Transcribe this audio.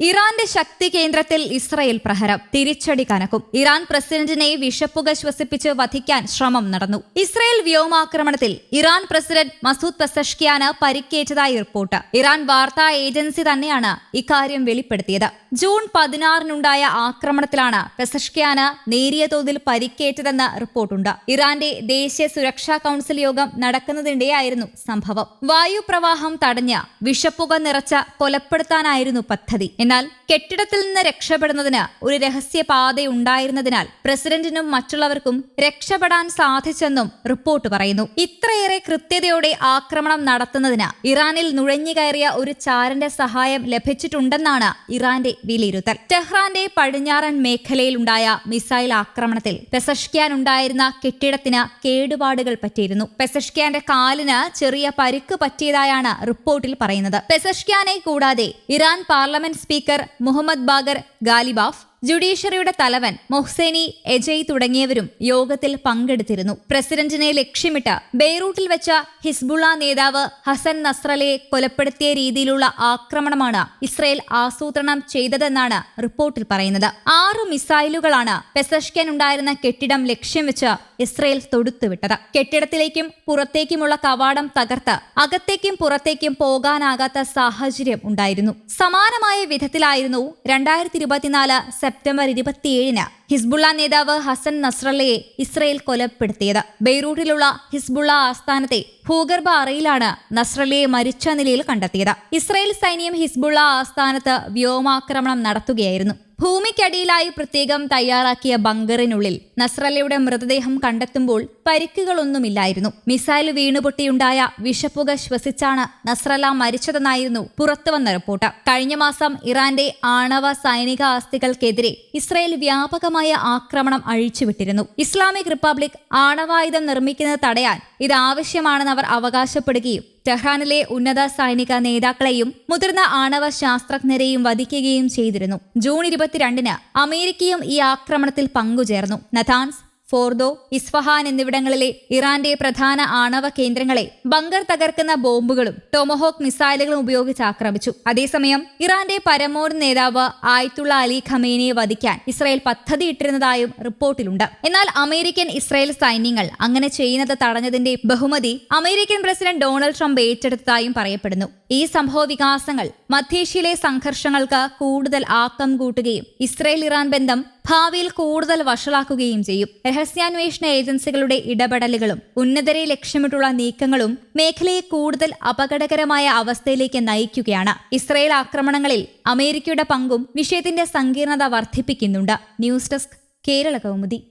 ഇറാന്റെ ശക്തി കേന്ദ്രത്തിൽ ഇസ്രയേൽ പ്രഹരം. തിരിച്ചടി കനക്കും. ഇറാൻ പ്രസിഡന്റിനെ വിഷപ്പുക ശ്വസിപ്പിച്ച് വധിക്കാൻ ശ്രമം നടന്നു. ഇസ്രയേൽ വ്യോമാക്രമണത്തിൽ ഇറാൻ പ്രസിഡന്റ് മസൂദ് പസഷ്കിയാണ് പരിക്കേറ്റതായി റിപ്പോർട്ട്. ഇറാൻ വാർത്താ ഏജൻസി തന്നെയാണ് ഇക്കാര്യം വെളിപ്പെടുത്തിയത്. ജൂൺ പതിനാറിനുണ്ടായ ആക്രമണത്തിലാണ് പെസഷ്ക്യാന് നേരിയ തോതിൽ പരിക്കേറ്റതെന്ന് റിപ്പോർട്ടുണ്ട്. ഇറാന്റെ ദേശീയ സുരക്ഷാ കൌൺസിൽ യോഗം നടക്കുന്നതിനിടെയായിരുന്നു സംഭവം. വായുപ്രവാഹം തടഞ്ഞ വിഷപ്പുക നിറച്ച കൊലപ്പെടുത്താനായിരുന്നു പദ്ധതി. എന്നാൽ കെട്ടിടത്തിൽ നിന്ന് രക്ഷപ്പെടുന്നതിന് ഒരു രഹസ്യ പാതയുണ്ടായിരുന്നതിനാൽ പ്രസിഡന്റിനും മറ്റുള്ളവർക്കും രക്ഷപ്പെടാൻ സാധിച്ചെന്നും റിപ്പോർട്ട് പറയുന്നു. ഇത്രയേറെ കൃത്യതയോടെ ആക്രമണം നടത്തുന്നതിന് ഇറാനിൽ നുഴഞ്ഞുകയറിയ ഒരു ചാരന്റെ സഹായം ലഭിച്ചിട്ടുണ്ടെന്നാണ് ഇറാന്റെ വിലയിരുത്തൽ. ടെഹ്റാന്റെ പടിഞ്ഞാറൻ മേഖലയിലുണ്ടായ മിസൈൽ ആക്രമണത്തിൽ പെസഷ്ക്യാൻ ഉണ്ടായിരുന്ന കെട്ടിടത്തിന് കേടുപാടുകൾ പറ്റിയിരുന്നു. പെസഷ്ക്യാന്റെ കാലിന് ചെറിയ പരിക്ക് പറ്റിയതായാണ് റിപ്പോർട്ടിൽ പറയുന്നത്. പെസഷ്ക്യാനെ കൂടാതെ Iran parliament speaker Mohammad Bagher Ghalibaf ജുഡീഷ്യറിയുടെ തലവൻ മൊഹ്സേനി എജയ് തുടങ്ങിയവരും യോഗത്തിൽ പങ്കെടുത്തിരുന്നു. പ്രസിഡന്റിനെ ലക്ഷ്യമിട്ട് ബെയ്റൂട്ടിൽ വെച്ച ഹിസ്ബുള്ള നേതാവ് ഹസൻ നസ്രലയെ കൊലപ്പെടുത്തിയ രീതിയിലുള്ള ആക്രമണമാണ് ഇസ്രയേൽ ആസൂത്രണം ചെയ്തതെന്നാണ് റിപ്പോർട്ടിൽ പറയുന്നത്. ആറ് മിസൈലുകളാണ് പെസഷ്കൻ ഉണ്ടായിരുന്ന കെട്ടിടം ലക്ഷ്യം വെച്ച് ഇസ്രയേൽ തൊടുത്തുവിട്ടത്. കെട്ടിടത്തിലേക്കും പുറത്തേക്കുമുള്ള കവാടം തകർത്ത് അകത്തേക്കും പുറത്തേക്കും പോകാനാകാത്ത സാഹചര്യം ഉണ്ടായിരുന്നു. സമാനമായ വിധത്തിലായിരുന്നു രണ്ടായിരത്തി ഇരുപത്തിനാല് സെപ്റ്റംബർ ഇരുപത്തിയേഴിന് ഹിസ്ബുള്ള നേതാവ് ഹസൻ നസ്രല്ലയെ ഇസ്രയേൽ കൊലപ്പെടുത്തിയത്. ബെയ്റൂട്ടിലുള്ള ഹിസ്ബുള്ള ആസ്ഥാനത്തെ ഭൂഗർഭ അറയിലാണ് നസ്രല്ലയെ മരിച്ച നിലയിൽ കണ്ടെത്തിയത്. ഇസ്രയേൽ സൈന്യം ഹിസ്ബുള്ള ആസ്ഥാനത്ത് വ്യോമാക്രമണം നടത്തുകയായിരുന്നു. ഭൂമിക്കടിയിലായി പ്രത്യേകം തയ്യാറാക്കിയ ബങ്കറിനുള്ളിൽ നസ്രല്ലയുടെ മൃതദേഹം കണ്ടെത്തുമ്പോൾ പരിക്കുകളൊന്നുമില്ലായിരുന്നു. മിസൈൽ വീണുപൊട്ടിയുണ്ടായ വിഷപ്പുക ശ്വസിച്ചാണ് നസ്രല്ല മരിച്ചതെന്നായിരുന്നു പുറത്തുവന്ന റിപ്പോർട്ട്. കഴിഞ്ഞ മാസം ഇറാന്റെ ആണവ സൈനിക ആസ്തികൾക്കെതിരെ ഇസ്രയേൽ വ്യാപകമായ ആക്രമണം അഴിച്ചുവിട്ടിരുന്നു. ഇസ്ലാമിക് റിപ്പബ്ലിക് ആണവായുധം നിർമ്മിക്കുന്നത് തടയാൻ ഇത് ആവശ്യമാണെന്ന് അവർ അവകാശപ്പെടുകയും ടെഹ്റാനിലെ ഉന്നത സൈനിക നേതാക്കളെയും മുതിർന്ന ആണവ ശാസ്ത്രജ്ഞരെയും വധിക്കുകയും ചെയ്തിരുന്നു. ജൂൺ ഇരുപത്തിരണ്ടിന് അമേരിക്കയും ഈ ആക്രമണത്തിൽ പങ്കുചേർന്നു. നഥാൻസ് ഫോർദോ ഇസ്ഫഹാൻ എന്നിവിടങ്ങളിലെ ഇറാന്റെ പ്രധാന ആണവ കേന്ദ്രങ്ങളെ ബങ്കർ തകർക്കുന്ന ബോംബുകളും ടോമഹോക്ക് മിസൈലുകളും ഉപയോഗിച്ച് ആക്രമിച്ചു. അതേസമയം ഇറാന്റെ പരമോന്നത നേതാവ് ആയത്തുള്ള അലി ഖമേനിയെ വധിക്കാൻ ഇസ്രായേൽ പദ്ധതിയിട്ടിരുന്നതായും റിപ്പോർട്ടിലുണ്ട്. എന്നാൽ അമേരിക്കൻ ഇസ്രായേൽ സൈന്യങ്ങൾ അങ്ങനെ ചെയ്യുന്നത് തടഞ്ഞതിന്റെ ബഹുമതി അമേരിക്കൻ പ്രസിഡന്റ് ഡൊണാൾഡ് ട്രംപ് ഏറ്റെടുത്തതായും പറയപ്പെടുന്നു. ഈ സംഭവ വികാസങ്ങൾ മധ്യേഷ്യയിലെ സംഘർഷങ്ങൾക്ക് കൂടുതൽ ആക്കം കൂട്ടുകയും ഇസ്രായേൽ ഇറാൻ ബന്ധം ഭാവിയിൽ കൂടുതൽ വഷളാക്കുകയും ചെയ്യും. രഹസ്യാന്വേഷണ ഏജൻസികളുടെ ഇടപെടലുകളും ഉന്നതരെ ലക്ഷ്യമിട്ടുള്ള നീക്കങ്ങളും മേഖലയെ കൂടുതൽ അപകടകരമായ അവസ്ഥയിലേക്ക് നയിക്കുകയാണ്. ഇസ്രയേൽ ആക്രമണങ്ങളിൽ അമേരിക്കയുടെ പങ്കും വിഷയത്തിന്റെ സങ്കീർണത വർദ്ധിപ്പിക്കുന്നുണ്ട്. News desk Kerala Kaumudi